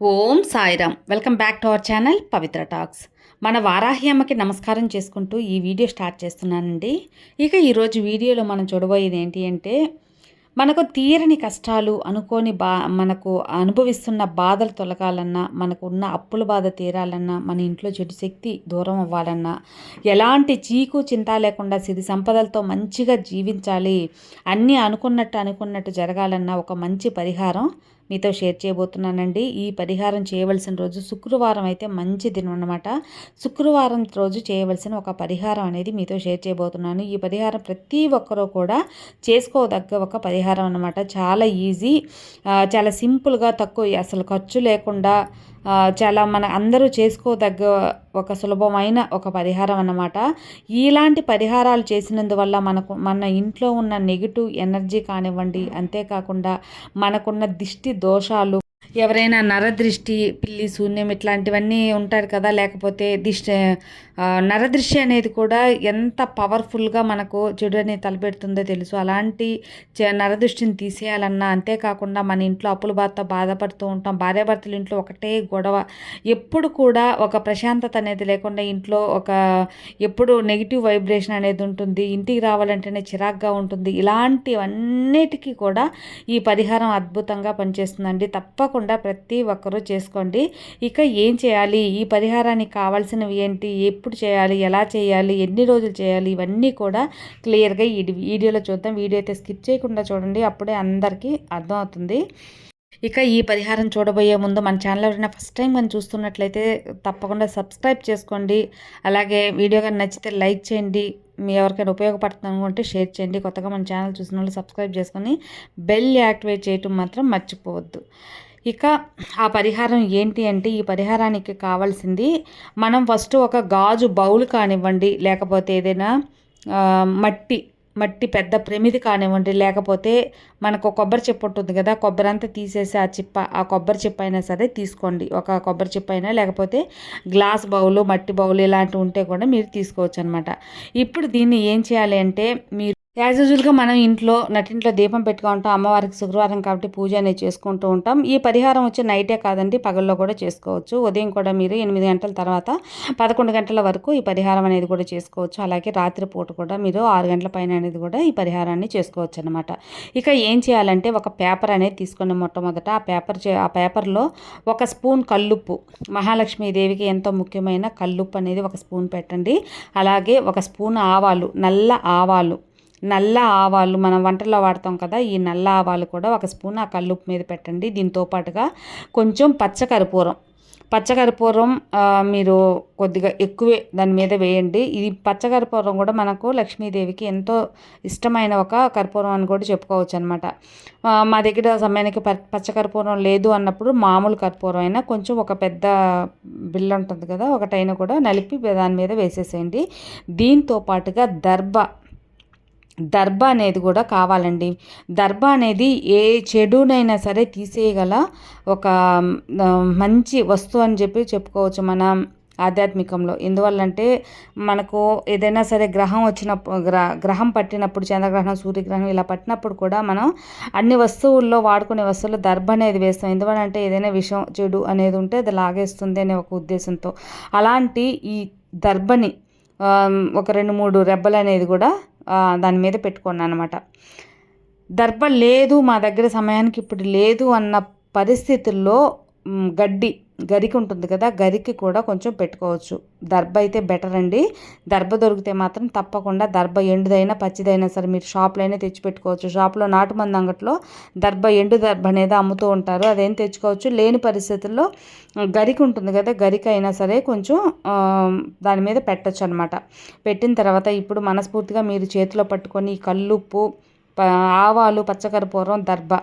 Om Sairam. Welcome back to our channel Pavitra talks. మన వారాహి అమ్మకి నమస్కారం చేసుకుంటూ ఈ వీడియో స్టార్ట్ చేస్తున్నానండి. ఇక ఈరోజు వీడియోలో మనం చూడబోయేది ఏంటి అంటే మనకు తీరని కష్టాలు అనుకోని బా మనకు అనుభవిస్తున్న బాధలు తొలగాలన్నా మనకు ఉన్న అప్పుల బాధ తీరాలన్నా మన ఇంట్లో చెడు శక్తి దూరం అవ్వాలన్నా ఎలాంటి చీకు చింత లేకుండా సిరి సంపదలతో మంచిగా జీవించాలి అన్నీ అనుకున్నట్టు అనుకున్నట్టు జరగాలన్నా ఒక మంచి పరిహారం మీతో షేర్ చేయబోతున్నానండి. ఈ పరిహారం చేయవలసిన రోజు శుక్రవారం అయితే మంచి దినం అనమాట శుక్రవారం రోజు చేయవలసిన ఒక పరిహారం అనేది మీతో షేర్ చేయబోతున్నాను. ఈ పరిహారం ప్రతి ఒక్కరూ కూడా చేసుకోదగ్గ ఒక పరిహారం అనమాట చాలా ఈజీ చాలా సింపుల్గా తక్కువ అసలు ఖర్చు లేకుండా చాలా మన అందరూ చేసుకోదగ్గ ఒక సులభమైన ఒక పరిహారం అన్నమాట. ఇలాంటి పరిహారాలు చేసినందువల్ల మనకు మన ఇంట్లో ఉన్న నెగిటివ్ ఎనర్జీ కానివ్వండి అంతేకాకుండా మనకున్న దిష్టి దోషాలు ఎవరైనా నరదృష్టి పిల్లి శూన్యం ఇట్లాంటివన్నీ ఉంటారు కదా లేకపోతే దిష్టి నరదృష్టి అనేది కూడా ఎంత పవర్ఫుల్గా మనకు చెడుని తలపెడుతుందో తెలుసు. అలాంటి నరదృష్టిని తీసేయాలన్నా అంతేకాకుండా మన ఇంట్లో అప్పుల బాధతో బాధపడుతూ ఉంటాం. భార్యాభర్తల ఇంట్లో ఒకటే గొడవ. ఎప్పుడు కూడా ఒక ప్రశాంతత అనేది లేకుండా ఇంట్లో ఒక ఎప్పుడు నెగిటివ్ వైబ్రేషన్ అనేది ఉంటుంది. ఇంటికి రావాలంటేనే చిరాగ్గా ఉంటుంది. ఇలాంటివన్నిటికీ కూడా ఈ పరిహారం అద్భుతంగా పనిచేస్తుందండి. తప్పకుండా తప్పకుండా ప్రతి ఒక్కరూ చేసుకోండి. ఇక ఏం చేయాలి? ఈ పరిహారానికి కావాల్సినవి ఏంటి? ఎప్పుడు చేయాలి? ఎలా చేయాలి? ఎన్ని రోజులు చేయాలి? ఇవన్నీ కూడా క్లియర్గా ఈ వీడియోలో చూద్దాం. వీడియో అయితే స్కిప్ చేయకుండా చూడండి. అప్పుడే అందరికీ అర్థమవుతుంది. ఇక ఈ పరిహారం చూడబోయే ముందు మన ఛానల్ ఎవరైనా ఫస్ట్ టైం మనం చూస్తున్నట్లయితే తప్పకుండా సబ్స్క్రైబ్ చేసుకోండి. అలాగే వీడియో కానీ నచ్చితే లైక్ చేయండి. మీ ఎవరికైనా ఉపయోగపడుతుంది అనుకుంటే షేర్ చేయండి. కొత్తగా మన ఛానల్ చూసిన వాళ్ళు సబ్స్క్రైబ్ చేసుకొని బెల్ యాక్టివేట్ చేయటం మాత్రం మర్చిపోవద్దు. ఇక ఆ పరిహారం ఏంటి అంటే ఈ పరిహారానికి కావాల్సింది మనం ఫస్ట్ ఒక గాజు బౌల్ కానివ్వండి లేకపోతే ఏదైనా మట్టి మట్టి పెద్ద ప్రమిది కానివ్వండి లేకపోతే మనకు కొబ్బరి చిప్ప ఉంటుంది కదా కొబ్బరి అంతా తీసేసి ఆ చిప్ప ఆ కొబ్బరి చిప్ప అయినా సరే తీసుకోండి. ఒక కొబ్బరి చిప్ప అయినా లేకపోతే గ్లాస్ బౌలు మట్టి బౌలు ఇలాంటివి ఉంటే కూడా మీరు తీసుకోవచ్చు అనమాట ఇప్పుడు దీన్ని ఏం చేయాలి అంటే మీరు యాజ్ యూజువల్గా మనం ఇంట్లో నటింట్లో దీపం పెట్టుకుంటాం అమ్మవారికి శుక్రవారం కాబట్టి పూజ అనేది చేసుకుంటూ ఉంటాం. ఈ పరిహారం వచ్చి నైటే కాదండి పగల్లో కూడా చేసుకోవచ్చు. ఉదయం కూడా మీరు ఎనిమిది గంటల తర్వాత పదకొండు గంటల వరకు ఈ పరిహారం అనేది కూడా చేసుకోవచ్చు. అలాగే రాత్రి పూట కూడా మీరు ఆరు గంటల పైన అనేది కూడా ఈ పరిహారాన్ని చేసుకోవచ్చు అనమాట ఇక ఏం చేయాలంటే ఒక పేపర్ అనేది తీసుకున్న మొట్టమొదట. ఆ పేపర్ ఆ పేపర్లో ఒక స్పూన్ కల్లుప్పు. మహాలక్ష్మీదేవికి ఎంతో ముఖ్యమైన కల్లుప్పు అనేది ఒక స్పూన్ పెట్టండి. అలాగే ఒక స్పూన్ ఆవాలు నల్ల ఆవాలు. నల్ల ఆవాలు మనం వంటల్లో వాడతాం కదా ఈ నల్ల ఆవాలు కూడా ఒక స్పూన్ ఆ కల్లుప్పు మీద పెట్టండి. దీంతో పాటుగా కొంచెం పచ్చకర్పూరం. పచ్చకర్పూరం మీరు కొద్దిగా ఎక్కువే దాని మీద వేయండి. ఇది పచ్చకర్పూరం కూడా మనకు లక్ష్మీదేవికి ఎంతో ఇష్టమైన ఒక కర్పూరం అని కూడా చెప్పుకోవచ్చు అనమాట మా దగ్గర సమయానికి పచ్చకర్పూరం లేదు అన్నప్పుడు మామూలు కర్పూరం అయినా కొంచెం ఒక పెద్ద బిల్లు ఉంటుంది కదా ఒకటైనా కూడా నలిపి దాని మీద వేసేసేయండి. దీంతో పాటుగా దర్భ దర్భ అనేది కూడా కావాలండి. దర్భ అనేది ఏ చెడునైనా సరే తీసేయగల ఒక మంచి వస్తువు అని చెప్పి చెప్పుకోవచ్చు మన ఆధ్యాత్మికంలో. ఎందువల్లంటే మనకు ఏదైనా సరే గ్రహం వచ్చినప్పుడు గ్ర గ్రహం పట్టినప్పుడు చంద్రగ్రహణం సూర్యగ్రహణం ఇలా పట్టినప్పుడు కూడా మనం అన్ని వస్తువుల్లో వాడుకునే వస్తువులు దర్భ అనేది వేస్తాం. ఎందువల్లంటే ఏదైనా విషం చెడు అనేది ఉంటే అది లాగేస్తుంది అనే ఒక ఉద్దేశంతో. అలాంటి ఈ దర్భని ఒక రెండు మూడు రెబ్బలు అనేది కూడా దాని మీద పెట్టుకున్నాను అనమాట దర్భ లేదు మా దగ్గర సమయానికి ఇప్పుడు లేదు అన్న పరిస్థితుల్లో గడ్డి గరికి ఉంటుంది కదా గరికి కూడా కొంచెం పెట్టుకోవచ్చు. దర్భ అయితే బెటర్ అండి. దర్భ దొరికితే మాత్రం తప్పకుండా దర్భ ఎండుదైనా పచ్చిదైనా సరే మీరు షాప్లోనే తెచ్చి పెట్టుకోవచ్చు. షాప్లో నాటు మంది అంగట్లో దర్భ ఎండు దర్భ అనేది అమ్ముతూ ఉంటారు. అదేం తెచ్చుకోవచ్చు? లేని పరిస్థితుల్లో గరికి ఉంటుంది కదా గరిక అయినా సరే కొంచెం దాని మీద పెట్టచ్చు అనమాట పెట్టిన తర్వాత ఇప్పుడు మనస్ఫూర్తిగా మీరు చేతిలో పట్టుకొని కల్లుప్పు ఆవాలు పచ్చకర్పూరం దర్భ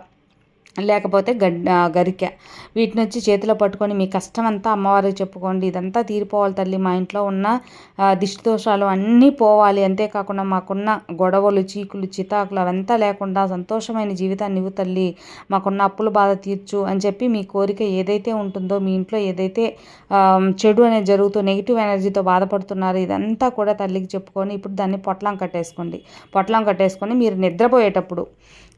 లేకపోతే గడ్డ గరిక. వీటిని వచ్చి చేతిలో పట్టుకొని మీ కష్టం అంతా అమ్మవారికి చెప్పుకోండి. ఇదంతా తీరిపోవాలి తల్లి. మా ఇంట్లో ఉన్న దిష్టి దోషాలు అన్నీ పోవాలి. అంతేకాకుండా మాకున్న గొడవలు చీకులు చితాకులు అవంతా లేకుండా సంతోషమైన జీవితాన్ని ఇవ్వు తల్లి. మాకున్న అప్పుల బాధ తీర్చు అని చెప్పి మీ కోరిక ఏదైతే ఉంటుందో మీ ఇంట్లో ఏదైతే చెడు అనేది జరుగుతూ నెగిటివ్ ఎనర్జీతో బాధపడుతున్నారో ఇదంతా కూడా తల్లికి చెప్పుకొని ఇప్పుడు దాన్ని పొట్లం కట్టేసుకోండి. పొట్లం కట్టేసుకొని మీరు నిద్రపోయేటప్పుడు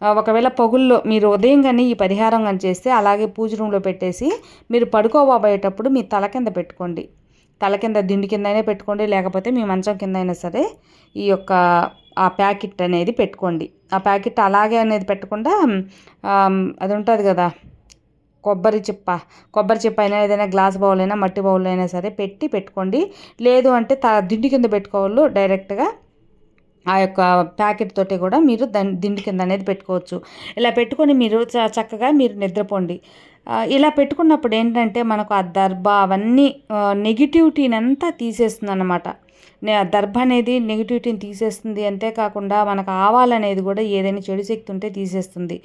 ఒకవేళ పగుల్లో మీరు ఉదయం కానీ ఈ పరిహారం కానీ చేస్తే అలాగే పూజ రూమ్లో పెట్టేసి మీరు పడుకోబోయేటప్పుడు మీ తల కింద పెట్టుకోండి. తల కింద దిండు కింద అయినా పెట్టుకోండి లేకపోతే మీ మంచం కింద అయినా సరే ఈ యొక్క ఆ ప్యాకెట్ అనేది పెట్టుకోండి. ఆ ప్యాకెట్ అలాగే అనేది పెట్టకుండా అది ఉంటుంది కదా కొబ్బరి చిప్ప కొబ్బరి చిప్ప అయినా ఏదైనా గ్లాస్ బౌల్ అయినా మట్టి బౌల్ అయినా సరే పెట్టి పెట్టుకోండి. లేదు అంటే త దిండు కింద పెట్టుకోవాలి డైరెక్ట్గా ఆ యొక్క ప్యాకెట్ తోటి కూడా మీరు దాని దిండు కింద అనేది పెట్టుకోవచ్చు. ఇలా పెట్టుకొని మీరు చ- చక్కగా మీరు నిద్రపోండి. ఇలా పెట్టుకున్నప్పుడు ఏంటంటే మనకు ఆ దర్భ అవన్నీ నెగిటివిటీని అంతా తీసేస్తుంది అన్నమాట దర్భ అనేది నెగిటివిటీని తీసేస్తుంది అంతేకాకుండా మనకు ఆవాలు అనేది కూడా ఏదైనా చెడు శక్తి ఉంటే తీసేస్తుంది.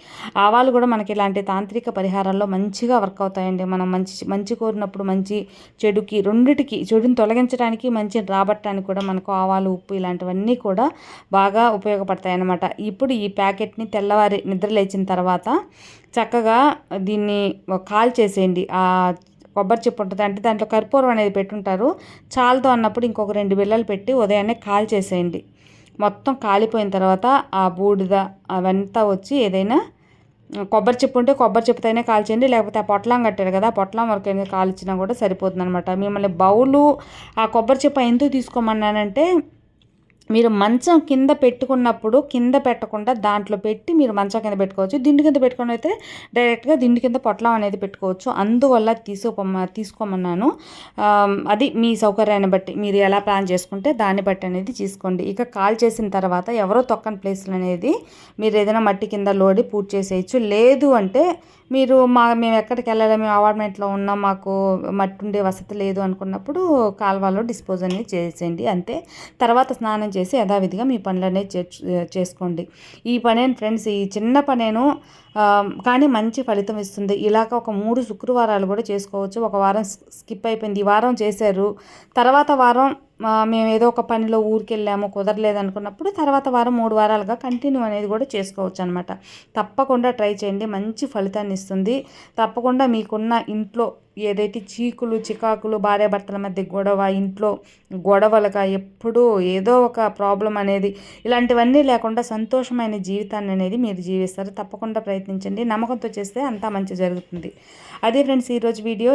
ఆవాలు కూడా మనకి ఇలాంటి తాంత్రిక పరిహారాల్లో మంచిగా వర్క్ అవుతాయండి. మనం మంచి మంచి కోరినప్పుడు మంచి చెడుకి రెండిటికి చెడుని తొలగించడానికి మంచిని రాబట్టడానికి కూడా మనకు ఆవాలు ఉప్పు ఇలాంటివన్నీ కూడా బాగా ఉపయోగపడతాయి అన్నమాట ఇప్పుడు ఈ ప్యాకెట్ని తెల్లవారి నిద్ర లేచిన తర్వాత చక్కగా దీన్ని కాల్ చేసేయండి. ఆ కొబ్బరి చెప్పు ఉంటుంది. అంటే దాంట్లో కర్పూరం అనేది పెట్టుంటారు. చాలదు అన్నప్పుడు ఇంకొక రెండు బిళ్ళలు పెట్టి ఉదయాన్నే కాల్ చేసేయండి. మొత్తం కాలిపోయిన తర్వాత ఆ బూడిద అవంతా వచ్చి ఏదైనా కొబ్బరి చెప్పు ఉంటే కొబ్బరి చెప్పుతోనే కాల్చేయండి లేకపోతే ఆ పొట్లం కట్టారు కదా ఆ పొట్లం వరకు కాల్చినా కూడా సరిపోతుంది అనమాట మిమ్మల్ని బౌలు ఆ కొబ్బరి చెప్ప ఎందుకు తీసుకోమన్నానంటే మీరు మంచం కింద పెట్టుకున్నప్పుడు కింద పెట్టకుండా దాంట్లో పెట్టి మీరు మంచం కింద పెట్టుకోవచ్చు. దిండు కింద పెట్టుకుని అయితే డైరెక్ట్గా దిండు కింద పొట్లం అనేది పెట్టుకోవచ్చు. అందువల్ల తీసుకోమ తీసుకోమన్నాను. అది మీ సౌకర్యాన్ని బట్టి మీరు ఎలా ప్లాన్ చేసుకుంటే దాన్ని బట్టి అనేది తీసుకోండి. ఇక కాల్ చేసిన తర్వాత ఎవరో తొక్కని ప్లేస్లు అనేది మీరు ఏదైనా మట్టి కింద లోడి పూర్తి చేసేయచ్చు. లేదు అంటే మీరు మా మేము ఎక్కడికి వెళ్ళాలి మేము అపార్ట్మెంట్లో ఉన్నాం మాకు మట్టి ఉండే వసతి లేదు అనుకున్నప్పుడు కాల్వలో డిస్పోజ్ అనేది చేసేయండి. అంతే. తర్వాత స్నానం చేసి యథావిధిగా మీ పనులనే చేసుకోండి. ఈ పనేను ఫ్రెండ్స్ ఈ చిన్న పనేను కానీ మంచి ఫలితం ఇస్తుంది. ఇలాగ ఒక మూడు శుక్రవారాలు కూడా చేసుకోవచ్చు. ఒక వారం స్కిప్ అయిపోయింది. ఈ వారం చేశారు. తర్వాత వారం మేము ఏదో ఒక పనిలో ఊరికి వెళ్ళాము కుదరలేదు అనుకున్నప్పుడు తర్వాత వారం మూడు వారాలుగా కంటిన్యూ అనేది కూడా చేసుకోవచ్చు అనమాట తప్పకుండా ట్రై చేయండి మంచి ఫలితాన్ని ఇస్తుంది. తప్పకుండా మీకున్న ఇంట్లో ఏదైతే చీకులు చికాకులు భార్యాభర్తల మధ్య గొడవ ఇంట్లో గొడవలుగా ఎప్పుడూ ఏదో ఒక ప్రాబ్లం అనేది ఇలాంటివన్నీ లేకుండా సంతోషమైన జీవితాన్ని అనేది మీరు జీవిస్తారు. తప్పకుండా ప్రయత్నించండి. నమ్మకంతో చేస్తే అంతా మంచి జరుగుతుంది. అదే ఫ్రెండ్స్ ఈరోజు వీడియో